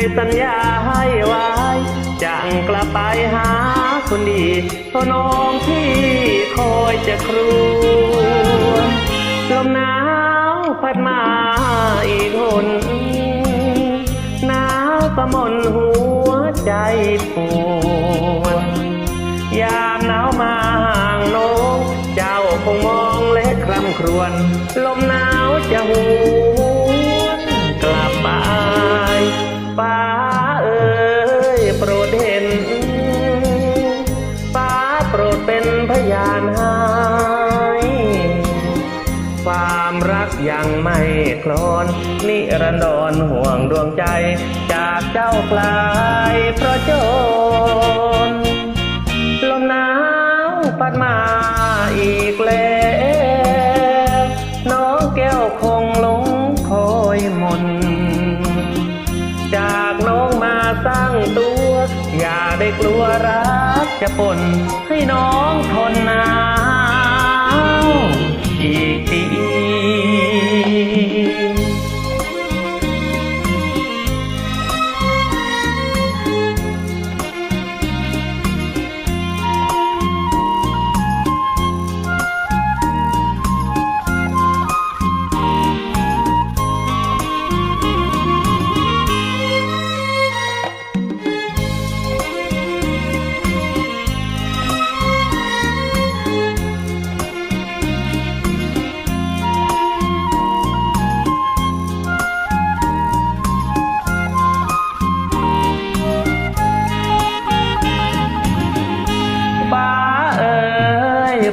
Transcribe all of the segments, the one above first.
ยสัญญาให้ไว้จะกลับไปหาคนดีเพราะน้องพี่คอยจะครวญลมหนาวพัดมาอีกหนหนาวประมนหัวใจปวดยามหนาวมาห่างน้องเจ้าคงมองและคร่ำครวญลมหนาวจะห ความรักยังไม่คลอน นิรันดรห่วงดวงใจ จากเจ้ากลายเพราะจนลมหนาวพัดมาอีกแล้วน้องแก้วคงหลงคอยมน จากน้องมาสร้างตัว อย่าได้กลัวรักจะปนให้น้องทนหนา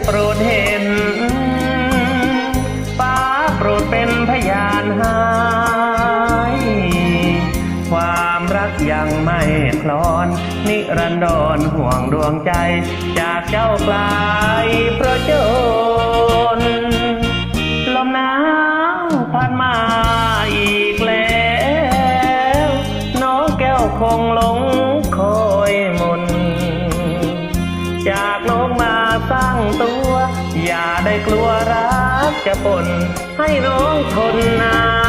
โปรดเห็นฟ้าโปรดเป็นพยานหายความรักยังไม่คลอน นิรันดรห่วงดวงใจ จากเจ้ากลายเพราะจน กลัวรักจะปนให้น้องทนนาน